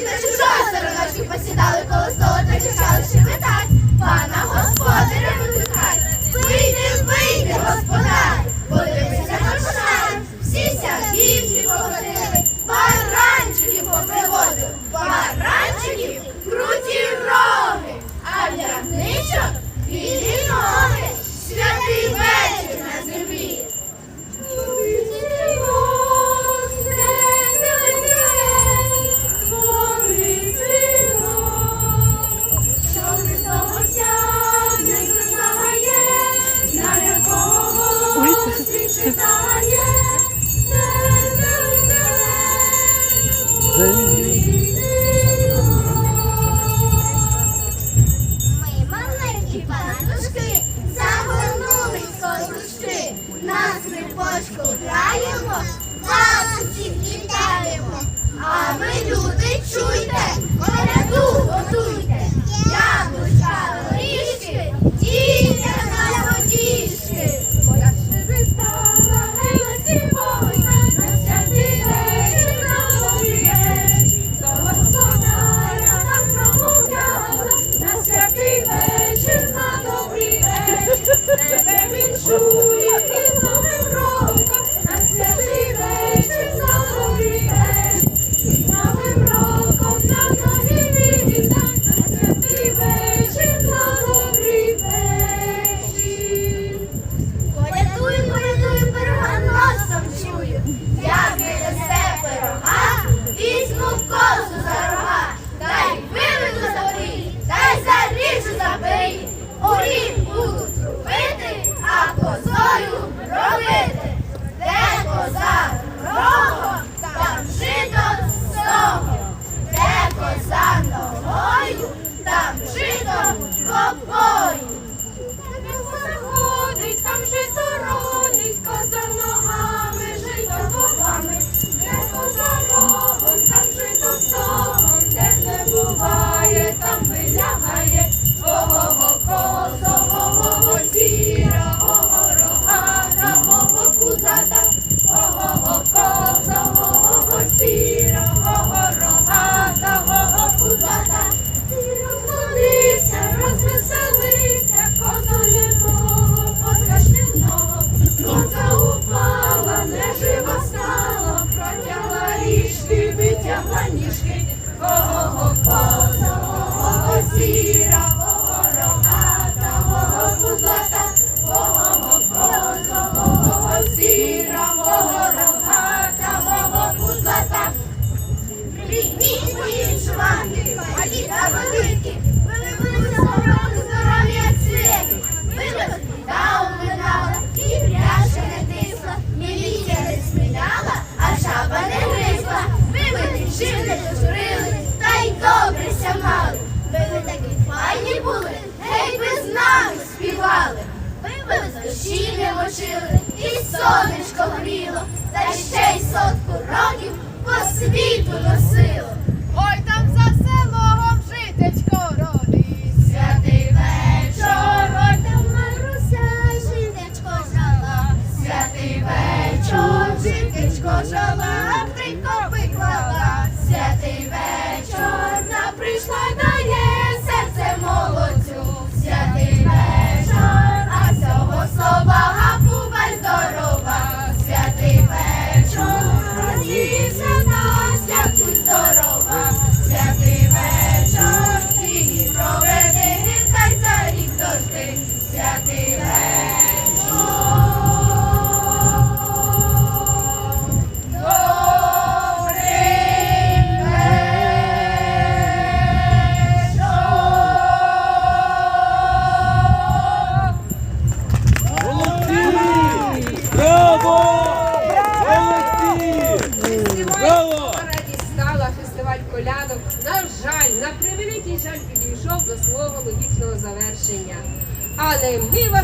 наші, наші шасери наші посідали колесо. baby. яблонішки, кого коза, кого сіра. жили, і сонечко гріло, та ще й сот. Ale miłe.